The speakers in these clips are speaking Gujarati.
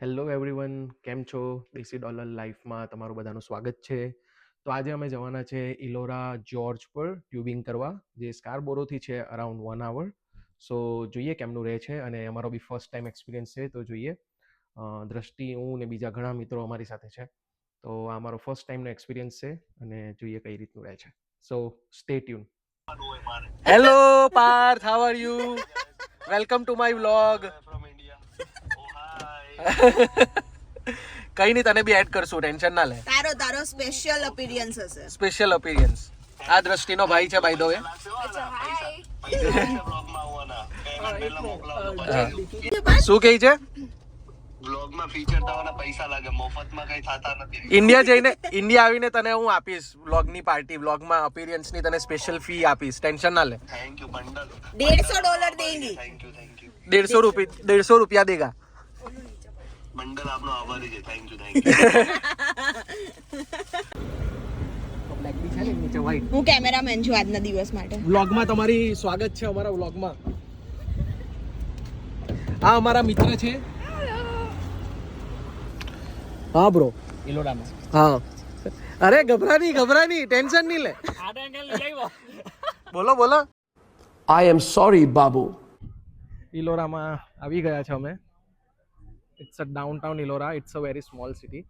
હેલો એવરીવન કેમ છો? દેસી ડોલર લાઈફમાં તમારું બધાનું સ્વાગત છે. તો આજે અમે જવાના છે ઇલોરા જ્યોર્જ પર ટ્યુબિંગ કરવા જે સ્કારબોરોથી છે અરાઉન્ડ વન આવર. સો જોઈએ કેમનું રહે છે અને અમારો બી ફર્સ્ટ ટાઈમ એક્સપિરિયન્સ છે તો જોઈએ. દ્રષ્ટિ હું ને બીજા ઘણા મિત્રો અમારી સાથે છે. તો આ અમારો ફર્સ્ટ ટાઈમનો એક્સપિરિયન્સ છે અને જોઈએ કઈ રીતનું રહે છે. So stay tuned hello Parth how are you welcome to my vlog કઈ નહીં તને બી એડ કરશું ટેન્શન ના લે. તારો તારો સ્પેશિયલ અપીરિયન્સ હશે. સ્પેશિયલ અપીરિયન્સ આ દ્રષ્ટિનો ભાઈ છે બાય ધ વે શું કહે છે? બ્લોગમાં ફીચર થવાના પૈસા લાગે મફતમાં કઈ થતા નથી. ઇન્ડિયા જઈને ઇન્ડિયા આવીને તને હું આપીશ વ્લોગની પાર્ટી વ્લોગમાં અપીરિયન્સની તને સ્પેશિયલ ફી આપીશ. ટેન્શન ના લે. થેન્ક યુ બંડલ દેડસો ડોલર દેંગી થેન્ક યુ થેન્ક યુ દેડસો રૂપિયા દેડસો રૂપિયા દેગા. બંડલ આપનો આભારી છે. થેન્ક યુ થેન્ક યુ નીચે વ્હાઈટ હું કેમેરામેન છું આજના દિવસ માટે. વ્લોગમાં તમારી સ્વાગત છે અમારા વ્લોગમાં. આ અમારા મિત્ર છે. હા બ્રો ઇલોડામાં. હા. અરે ગભરા નહીં ગભરા નહીં ટેન્શન નહીં લે. બોલો બોલો. આઈ એમ સોરી બાબુ. ઇલોરામાં આવી ગયા છે અમે. It's a downtown Elora it's a very small city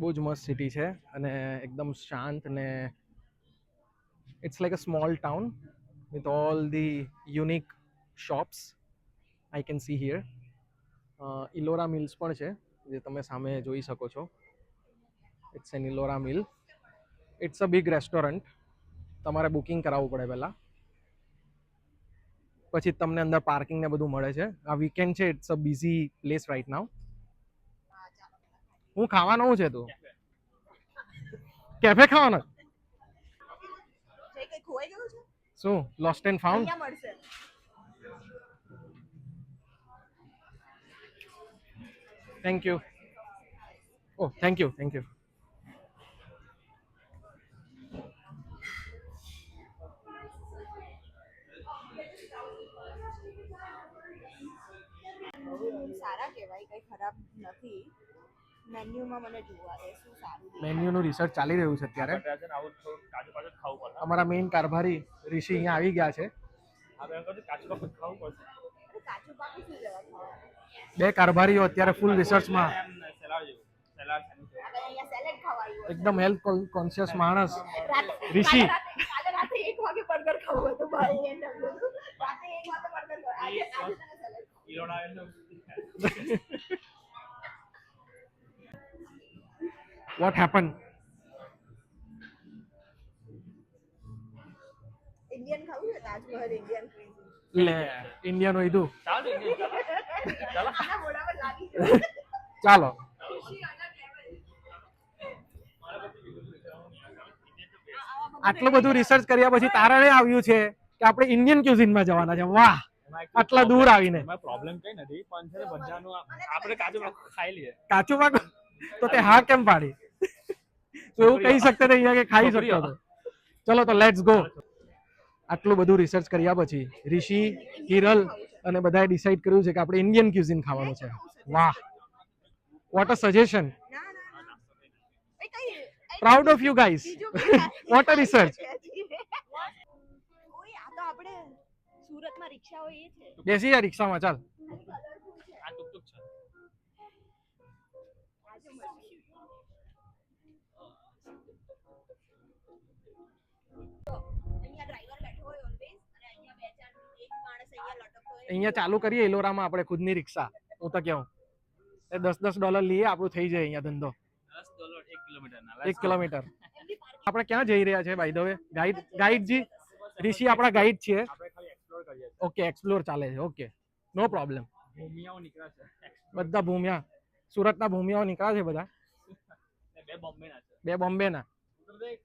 બહુ જ મસ્ત સિટી છે અને એકદમ શાંત ને it's like a small town with all the unique shops I can see here Elora mills પણ છે, જે તમે સામે જોઈ શકો છો. It's an Elora mill it's a big restaurant તમારે બુકિંગ કરાવવું પડે પહેલાં. પછી તમને અંદર પાર્કિંગ ને બધું મળે છે. આ વીકેન્ડ છે it's a busy place right now હું ખાવાનું છે તું? કેફે ખાવાનો? શું lost and found thank you oh thank you thank you સારા કહેવાય કંઈ ખરાબ નથી. મેન્યુમાં મને જોવા દે શું સારું મેન્યુનું રિસર્ચ ચાલી રહ્યું છે અત્યારે. અમારા મેઇન કારભારી ઋષિ અહીંયા આવી ગયા છે? બે કારભારીઓ અત્યારે ફૂલ રિસર્ચમાં એકદમ હેલ્થ કોન્શિયસ માણસ. રાતે ઋષિ. રાતે કાલે happened? ઇન્ડિયન ખાવું છે તાજમહલ ઇન્ડિયન ક્વિઝિન લે ઇન્ડિયન હોય તું. આના મોઢામાં લાગી ચાલો. આટલું બધું રિસર્ચ કર્યા પછી તારણે આવ્યું છે કે આપણે ઇન્ડિયન ક્યુઝિનમાં જવાના છે. વાહ. આટલા દૂર આવીને. પ્રોબ્લેમ કઈ નથી પણ છે બધાનું આપણે કાચું પાકું ખાઈ લઈએ. કાચું પાકું તો તે હા કેમ પાડી? તો એવું કહી શકતે નહીં અહીંયા કે ખાઈ શકતો હતો. ચલો તો લેટ્સ ગો આટલું બધું રિસર્ચ કર્યા પછી ઋષિ હિરલ અને બધાએ ડિસાઈડ કર્યું છે કે આપણે ઇન્ડિયન ક્યુઝિન ખાવાનું છે. વાહ. What a suggestion proud of you guys what a research ઓય આ તો આપણે સુરતમાં રિક્ષા હોય એ છે. બેસી જા રિક્ષામાં ચાલ. આ ટુકટુક છે. અહીંયા ડ્રાઈવર બેઠો હોય ઓલવેઝ અને અહીંયા બે ચાર એક માણસ અહીંયા લટકતો હોય અહીંયા ચાલુ કરીએ ઇલોરામાં આપણે ખુદની રિક્ષા. હું તો કહું એ દસ દસ ડોલર લઈએ આપણું થઈ જાય અહીંયા ધંધો. દસ ડોલર એક કિલોમીટર એક કિલોમીટર. આપણે ક્યાં જઈ રહ્યા છે બાય ધ વે ગાઈડ ગાઈડજી ઋષિ આપણા ગાઈડ છીએ આપણે ખાલી એક્સપ્લોર કરીએ છીએ ઓકે એક્સપ્લોર ચાલે છે. ઓકે નો પ્રોબ્લેમ ભૂમિયાઓ નીકળ્યા છે. બધા ભૂમિયા. સુરતના ભૂમિયાઓ નીકળ્યા છે બધા. ને બે બોમ્બે ના છે. બે બોમ્બેના. ઉધર દેખ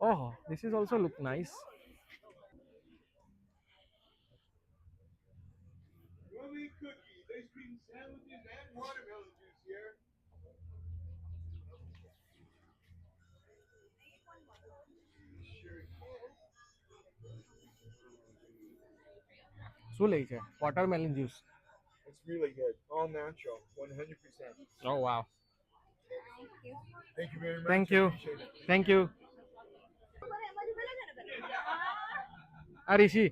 ઓહો this is also look nice શું લે છે? Watermelon juice It's really good. All natural, 100%. Oh wow Thank you very much. Thank you. ઉભેલા ને આ ઋષિ.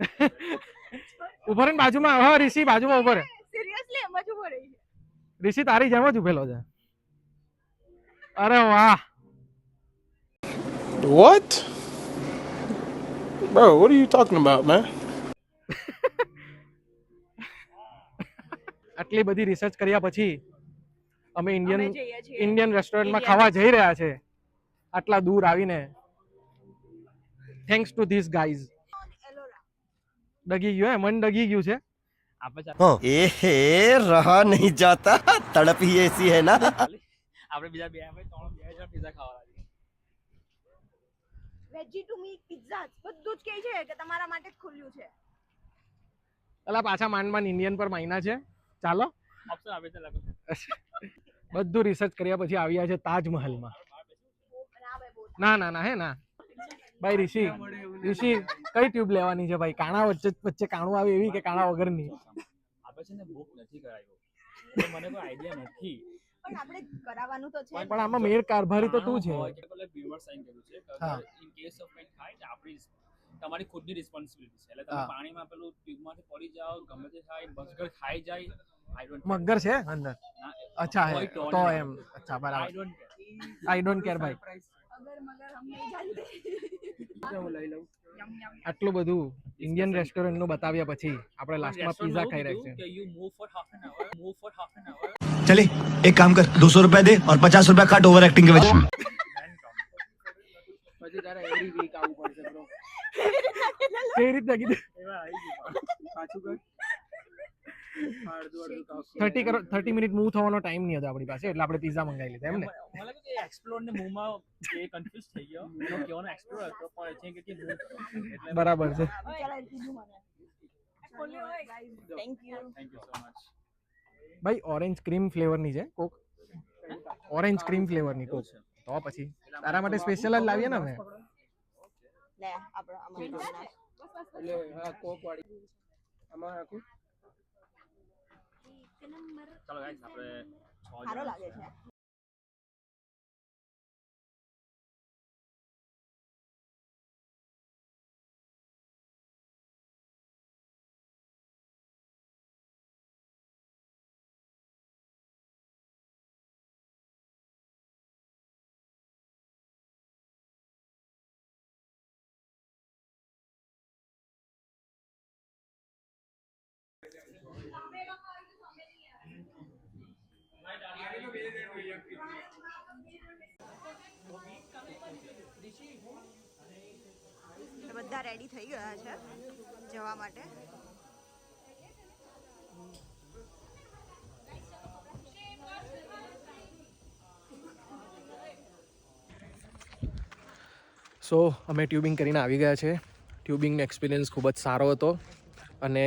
ઊભો રે બાજુમાં હા ઋષિ બાજુમાં ઊભો રે સિરિયસલી એમ જ ઊભો રહી ઋષિ તારી જેમ જ ઉભેલો છે. અરે વાહ. What? Bro, what are you talking about, man? આટલી બધી રિસર્ચ કર્યા પછી અમે ઇન્ડિયન ઇન્ડિયન રેસ્ટોરન્ટમાં ખાવા જઈ રહ્યા છે. આટલા દૂર આવીને. Thanks to this guys doggy ગયું ગયો મન ડગી ગયું છે. એ હે રહા નહીં જાતા. તડપી એસી હે ના. આપણે બીજા બે ત્રણ બે હજાર પીઝા ખાવા વેજી ટુ મી પિઝા બધું જ કહે છે કે તમારા માટે જ ખુલ્યું છે. અલા પાછા માંડ માંડ ઇન્ડિયન પર મહિના છે. ચાલો. ઓપ્શન આવે છે લાગે. બધું રિસર્ચ કર્યા પછી આવ્યા છે તાજમહલમાં. ના ના ના હે ના. ભાઈ ઋષિ ઋષિ કઈ ટ્યુબ લેવાની છે ભાઈ? કાણા વચ્ચે વચ્ચે કાણું આવે એવી કે કાણા વગરની? આપણે છે ને બુક નથી કરાયો મને કોઈ આઈડિયા નથી. પણ આપણે કરાવવાનું તો છે પણ આમાં મેર કારભારી તો તું છે હોય કે પેલા viewer sign કર્યું છે કે હા. અગર in case of થાય તો આપણી તમારી ખુદની રિસ્પોન્સિબિલિટી છે. એટલે તમે પાણીમાં પેલું ટ્યુબમાંથી પડી જાઓ ગમે તે થાય મગર ખાઈ જાય આઈ ડોન્ટ મગર છે અંદર? અચ્છા હે તો એમ. અચ્છા આઈ બરાબર ડોન્ટ આઈ ડોન્ટ કેર ભાઈ. અગર મગર હમ નહીં જાનતે આટલું બધું ઇન્ડિયન રેસ્ટોરન્ટનું બતાવ્યા પછી આપણે લાસ્ટમાં પીઝા ખાઈ રહ્યા છે ચલે એક કામ કર 200 રૂપિયા દે ઓર 50 રૂપિયા કાટ ઓવર એક્ટિંગ કે વચ્ચે પછી તારે એવરી વીક આવું પડશે બ્રો કઈ રીતે કીધું. પાછું કર. Thirty crore thirty minute move થવાનો ટાઈમ નહીં હતો આપણી પાસે એટલે આપણે પીઝા મંગાવી લીધા એમ ને. મને લાગે કે એક્સપ્લોર ને મૂવમાં એ કન્ફ્યુઝ થઈ ગયો. એનો કહેવાનો એક્સપ્લોર હતો પણ છે કે કે move એટલે બરાબર છે. ચાલો કીધું મને. ખોલ્યું હોય. Guys thank you thank you so much ભાઈ ઓરેન્જ ક્રીમ ફ્લેવરની છે કોક? ઓરેન્જ ક્રીમ ફ્લેવરની કોક. તો પછી. તારા માટે સ્પેશિયલ જ લાવીએ ને અમે. લે આપણે એટલે હા કોક વાળી આમાં આખું ચાલો ગાઈસ આપણે છ સારો જણ લાગે છે બધા રેડી થઈ ગયા છે જવા માટે. સો અમે ટ્યુબિંગ કરીને આવી ગયા છે. ટ્યુબિંગનો એક્સપિરિયન્સ ખૂબ જ સારો હતો અને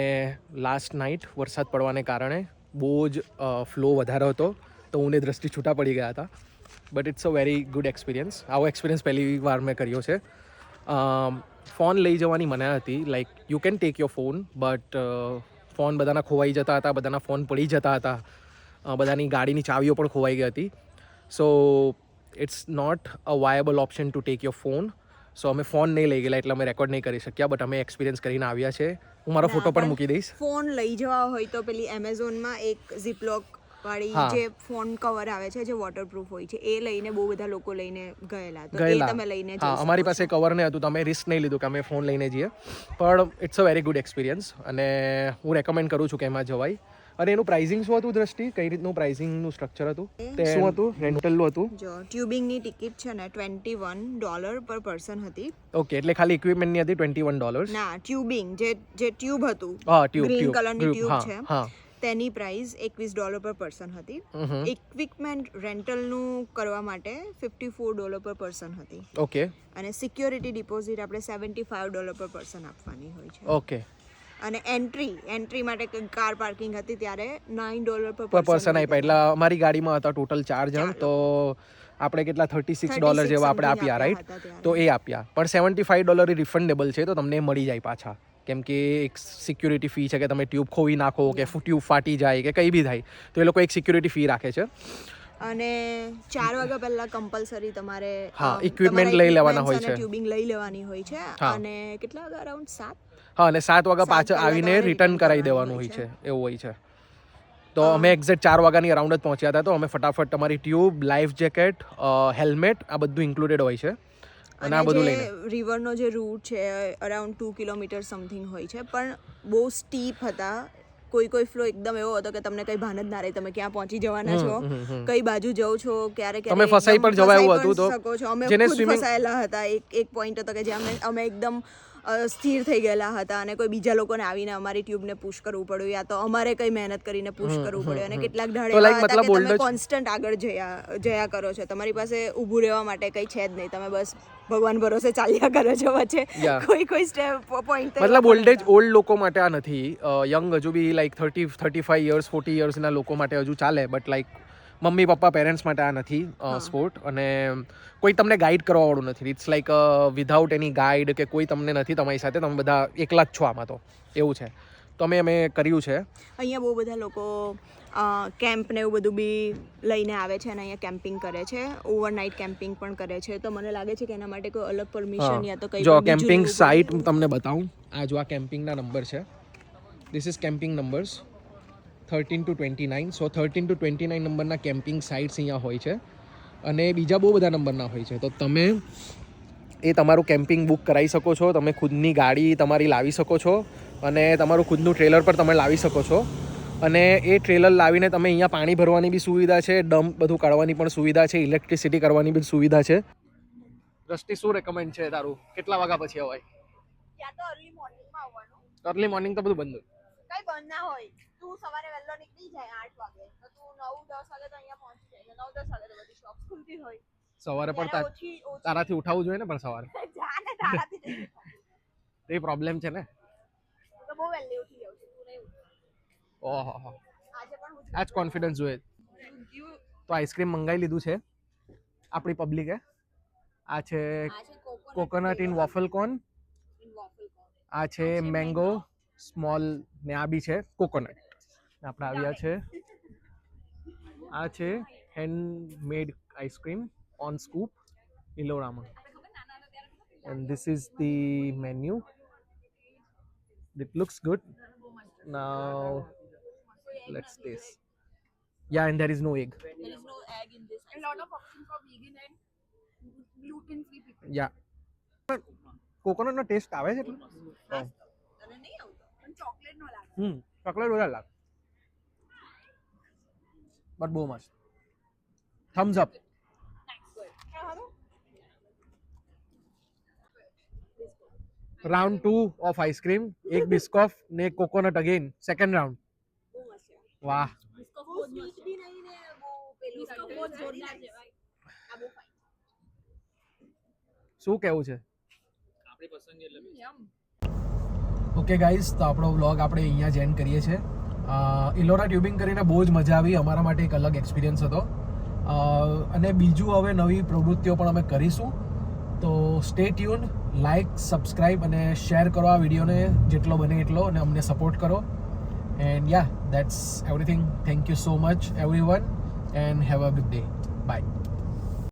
લાસ્ટ નાઇટ વરસાદ પડવાને કારણે બહુ જ ફ્લો વધારે હતો તો હું ને દ્રષ્ટિ છૂટા પડી ગયા હતા. But it's a very good experience આવો એક્સપિરિયન્સ પહેલી વાર મેં કર્યો છે. ફોન લઈ જવાની મનાઈ હતી. Like you can take your phone but phone બધાના ખોવાઈ જતા હતા બધાના ફોન પડી જતા હતા. બધાની ગાડીની ચાવીઓ પણ ખોવાઈ ગઈ હતી. So it's not a viable option to take your phone so અમે ફોન નહીં લઈ ગયેલા એટલે અમે રેકોર્ડ નહીં કરી શક્યા બટ અમે એક્સપિરિયન્સ કરીને આવ્યા છે. હું મારો ફોટો પણ પણ મૂકી દઈશ. ફોન લઈ જવા હોય તો પેલી એમેઝોનમાં એક ઝીપલોક વાળી જે ફોન કવર આવે છે જે વોટરપ્રૂફ હોય છે એ લઈને બહુ બધા લોકો લઈને ગયેલા. તો એ તમે લઈને હા અમારી પાસે કવર નહીં હતું તમે રિસ્ક નહીં લીધું કે અમે ફોન લઈને જઈએ. પણ it's a very good experience અને હું રેકમેન્ડ કરું છું કે એમાં જવાય. અને એનું પ્રાઇઝિંગ શું હતું દ્રષ્ટિ? કઈ રીતનું પ્રાઇઝિંગનું સ્ટ્રક્ચર હતું? તે શું હતું? રેન્ટલનું હતું? જો ટ્યુબિંગની ટિકિટ છે ને twenty one dollar per person હતી. ઓકે એટલે ખાલી ઇક્વિપમેન્ટની હતી ટ્વેન્ટી વન ડોલર ના ટ્યુબિંગ જે જે ટ્યુબ હતું. હા ટ્યુબ ગ્રીન ટ્યુબ કલરની ટ્યુબ છે. હા. તેની પ્રાઇસ એકવીસ ડોલર પર પર્સન હતી. ઇક્વિપમેન્ટ રેન્ટલનું કરવા માટે fifty four dollar per person હતી. ઓકે અને સિક્યોરિટી ડિપોઝિટ આપણે seventy five dollar per person આપવાની હોય છે. ઓકે અને એન્ટ્રી એન્ટ્રી માટે કાર પાર્કિંગ હતી ત્યારે નાઇન ડોલર પર પર પર્સન આપ્યા એટલે અમારી ગાડીમાં હતા ટોટલ ચાર જણ. તો આપણે કેટલા થર્ટી સિક્સ ડોલર જેવા આપણે આપ્યા આપ્યા રાઈટ તો એ આપ્યા. પણ સેવન્ટી ફાઈવ ડોલર રિફંડેબલ છે તો તમને મળી જાય પાછા. કેમ કે એક સિક્યુરિટી ફી છે કે તમે ટ્યુબ ખોવી નાખો કે ટ્યુબ ફાટી જાય કે કંઈ બી થાય તો એ લોકો એક સિક્યુરિટી ફી રાખે છે. અને ચાર વાગ્યા પહેલા કમ્પલસરી તમારે હા, ઇક્વિપમેન્ટ લઈ લેવાના હોય છે. ટ્યુબિંગ લઈ લેવાની હોય છે. અને કેટલા વાગ્યા? અરાઉન્ડ સાત? હા અને સાત વાગ્યા પાછળ આવીને રિટર્ન કરાવી દેવાનું હોય છે. એવું હોય છે. તો અમે એક્ઝેક્ટ ચાર વાગ્યાની અરાઉન્ડ જ પહોંચ્યા હતા તો અમે ફટાફટ તમારી ટ્યુબ લાઈફ જેકેટ હેલ્મેટ આ બધું ઇન્ક્લુડેડ હોય છે. અને આ બધું લઈને. રિવરનો જે રૂટ છે અરાઉન્ડ ટુ કિલોમીટર સમથિંગ હોય છે પણ બહુ સ્ટીપ હતા. કોઈ કોઈ ફ્લો એકદમ એવો હતો કે તમને કઈ ભાન જ ના રહે. તમે ક્યાં પહોંચી જવાના છો. કઈ બાજુ જવ છો? ક્યારે ક્યારે તમે ફસાઈ પણ જવાય એવું હતું તો. જેને ખુદ ફસાયેલા હતા. એક એક પોઈન્ટ હતો કે જે અમે અમે એકદમ સ્થિર થઈ ગયેલા હતા અને કોઈ બીજા લોકોને આવીને અમારી ટ્યુબને પુશ કરવું પડ્યું યા તો અમારે કઈ મહેનત કરીને પુશ કરવું પડ્યું અને કેટલાક ધાડે હતા મતલબ કે તમે કોન્સ્ટન્ટ આગળ જયા જયા કરો છો. તમારી પાસે ઊભું રહેવા માટે કઈ છે જ નહીં. તમે બસ ભગવાન ભરોસે ચાલ્યા કરો છો વચ્ચે. કોઈ કોઈ સ્ટેપ પોઈન્ટ મતલબ ઓલ્ડ એજ ઓલ્ડ લોકો માટે આ નથી. યંગ હજુ બી like thirty thirty five years forty યર્સના લોકો માટે હજુ ચાલે બટ લાઈક મમ્મી પપ્પા પેરેન્ટ્સ માટે આ નથી સ્પોર્ટ અને કોઈ તમને ગાઈડ કરવાવાળું નથી. It's like without any guide કે કોઈ તમને નથી તમારી સાથે તમે બધા એકલા જ છો આમાં તો. એવું છે. તો અમે અમે કર્યું છે. અહીંયા બહુ બધા લોકો કેમ્પ ને એવું બધું બી લઈને આવે છે અને અહીંયા કેમ્પિંગ કરે છે. ઓવરનાઇટ કેમ્પિંગ પણ કરે છે. તો મને લાગે છે કે એના માટે કોઈ અલગ પરમિશન યા તો કંઈ જો કેમ્પિંગ સાઇટ હું તમને બતાવું. આ જો આ કેમ્પિંગના નંબર છે. This is camping numbers thirteen two twenty nine so thirteen two twenty nine નંબરના કેમ્પિંગ સાઇટ્સ અહીંયા હોય છે. અને બીજા બહુ બધા નંબરના હોય છે. તો તમે એ તમારું કેમ્પિંગ બુક કરાવી શકો છો. તમે ખુદની ગાડી તમારી લાવી શકો છો. અને તમારું ખુદનું ટ્રેલર પર તમે લાવી શકો છો. અને એ ટ્રેલર લાવીને તમે અહીંયા પાણી ભરવાની બી સુવિધા છે. ડમ્પ બધું કાઢવાની પણ સુવિધા છે. ઇલેક્ટ્રિસિટી કરવાની બી સુવિધા છે. દ્રષ્ટિ શું રેકમેન્ડ છે તારું? કેટલા વાગ્યા પછી અવાય? અર્લી મોર્નિંગ તો બધું બંધ કઈ બંધ ના હોય. તું સવારે વહેલો નીકળી જાય આઠ વાગે તો તું નવ દસ વાગે તો અહીંયા પહોંચી જાય. નવ દસ વાગે તો બધી શોપ ખુલતી હોય. સવારે પણ તારાથી ઉઠાવવું જોઈએ ને પણ સવારે? જાને તારાથી એ પ્રોબ્લેમ છે ને? તો બહુ વહેલી ઉઠી જાઉં છું તું નહીં ઓહો હો. આજે પણ હું આ જ કોન્ફિડન્સ જોઈએ. તો આઈસ્ક્રીમ મંગાવી લીધું છે આપણી પબ્લિકે આ છે કોકોનટ ઇન વોફલ કોન આ છે મેંગો સ્મોલ ને આ બી છે કોકોનટ આપણે આવ્યા છે આ છે handmade ice cream on scoop ઇલોરામાં and this is the menu it looks good now let's taste yeah and there is no egg A lot of options for vegan and gluten free people. yeah coconut no test આવે છે એટલે તને નહીં આવતો પણ ચોકલેટ નો લાગે હમ ચોકલેટ વધારે લાગે બટ બહુ મસ્ત thumbs up round two of ice cream એક બિસ્કોફ ને એક કોકોનટ અગેન સેકન્ડ રાઉન્ડ વાહ. શું કેવું છે. ઓકે ગાઈઝ તો આપણો વ્લોગ આપણે અહીંયા જ એન્ડ કરીએ છીએ. ઇલોરા ટ્યુબિંગ કરીને બહુ જ મજા આવી. અમારા માટે એક અલગ એક્સપિરિયન્સ હતો. અને બીજું હવે નવી પ્રવૃત્તિઓ પણ અમે કરીશું. તો સ્ટે ટ્યુન લાઇક સબસ્ક્રાઈબ અને શેર કરો આ વિડીયોને જેટલો બને એટલો અને અમને સપોર્ટ કરો. And yeah that's everything thank you so much everyone and have a good day bye